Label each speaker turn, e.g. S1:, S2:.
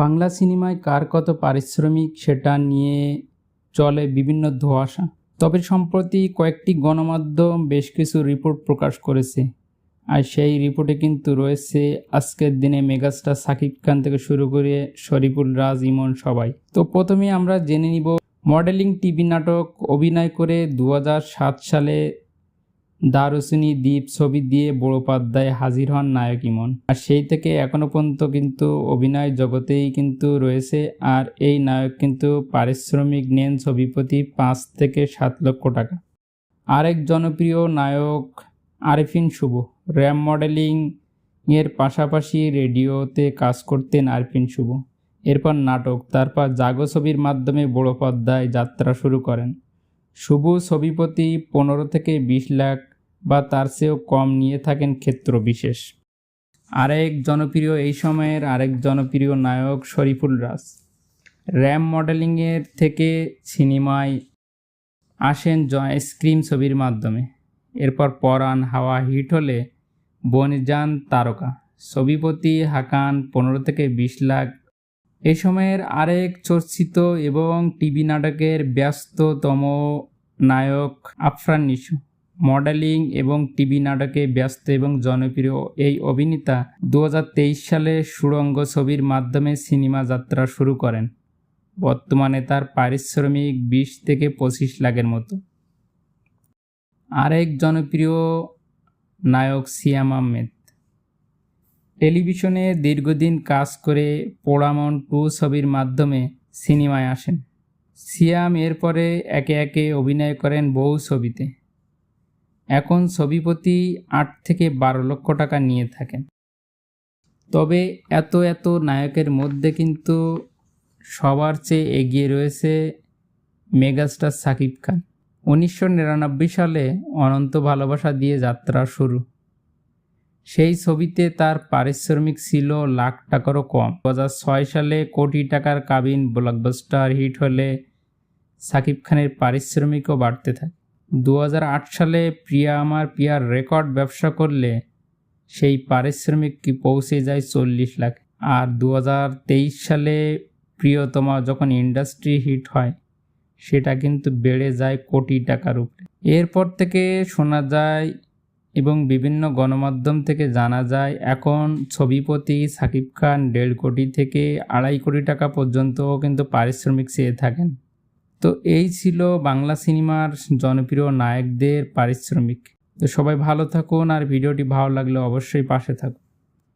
S1: বাংলা সিনেমায় কার কত পারিশ্রমিক সেটা নিয়ে চলে বিভিন্ন ধোঁয়াশা। তবে সম্প্রতি কয়েকটি গণমাধ্যম বেশ কিছু রিপোর্ট প্রকাশ করেছে। আর সেই রিপোর্টে কিন্তু রয়েছে আজকের দিনে মেগাস্টার সাকিব খান থেকে শুরু করে শরীফুল রাজ, ইমন সবাই। তো প্রথমে আমরা জেনে নিব, মডেলিং টিভি নাটক অভিনয় করে দু হাজার সাত সালে দারুসিনী দ্বীপ ছবি দিয়ে বড়োপাধ্যায় হাজির হন নায়ক ইমন। আর সেই থেকে এখনও পর্যন্ত কিন্তু অভিনয় জগতেই কিন্তু রয়েছে, আর এই নায়ক কিন্তু পারিশ্রমিক নেন ছবি প্রতি পাঁচ থেকে সাত লক্ষ টাকা। আরেক জনপ্রিয় নায়ক আরিফিন শুভ। র্যাম মডেলিং এর পাশাপাশি রেডিওতে কাজ করতেন আরিফিন শুভ। এরপর নাটক, তারপর জাগো ছবির মাধ্যমে বড় পর্দায় যাত্রা শুরু করেন। শুভ ছবিপতি পনেরো থেকে বিশ লাখ বা তার চেয়েও কম নিয়ে থাকেন ক্ষেত্র বিশেষ। আরেক জনপ্রিয় এই সময়ের আরেক জনপ্রিয় নায়ক শরীফুল রাজ। র্যাম মডেলিংয়ের থেকে সিনেমায় আসেন জয় ছবির মাধ্যমে। এরপর পরাণ হাওয়া হিট হলে বনজান তারকা। ছবিপতি হাকান পনেরো থেকে বিশ লাখ। এই সময়ের আরেক চর্চিত এবং টিভি নাটকের ব্যস্ততম নায়ক আফরান নিশু। মডেলিং এবং টিভি নাটকে ব্যস্ত এবং জনপ্রিয় এই অভিনেতা দু হাজার তেইশ সালে সুরঙ্গ ছবির মাধ্যমে সিনেমা যাত্রা শুরু করেন। বর্তমানে তার পারিশ্রমিক বিশ থেকে পঁচিশ লাখের মতো। আরেক জনপ্রিয় নায়ক সিয়াম আহমেদ। টেলিভিশনে দীর্ঘদিন কাজ করে পোড়ামন টু ছবির মাধ্যমে সিনেমায় আসেন। সিয়াম এরপরে একে একে অভিনয় করেন বহু ছবিতে। এখন ছবি প্রতি আট থেকে বারো লক্ষ টাকা নিয়ে থাকেন। তবে এত এত নায়কের মধ্যে কিন্তু সবার চেয়ে এগিয়ে রয়েছে মেগাস্টার সাকিব খান। উনিশশো নিরানব্বই সালে অনন্ত ভালোবাসা দিয়ে যাত্রা শুরু। সেই ছবিতে তার পারিশ্রমিক ছিল লাখ টাকারও কম। দু ছয় সালে কোটি টাকার কাবিন ব্লকবাস্টার হিট হলে সাকিব খানের পারিশ্রমিকও বাড়তে থাকে। দু হাজার আট সালে প্রিয়া আমার প্রিয়ার রেকর্ড ব্যবসা করলে সেই পারিশ্রমিক কি পৌঁছে যায় চল্লিশ লাখ। আর দু হাজার তেইশ সালে প্রিয়তমা যখন ইন্ডাস্ট্রি হিট হয়, সেটা কিন্তু বেড়ে যায় কোটি টাকার উপরে। এরপর থেকে শোনা যায় এবং বিভিন্ন গণমাধ্যম থেকে জানা যায়, এখন ছবিপতি সাকিব খান দেড় কোটি থেকে আড়াই কোটি টাকা পর্যন্ত কিন্তু পারিশ্রমিক চেয়ে থাকেন। তো এই ছিল বাংলা সিনেমার জনপ্রিয় নায়কদের পারিশ্রমিক। তো সবাই ভালো থাকুন আর ভিডিওটি ভালো লাগলে অবশ্যই পাশে থাকুন।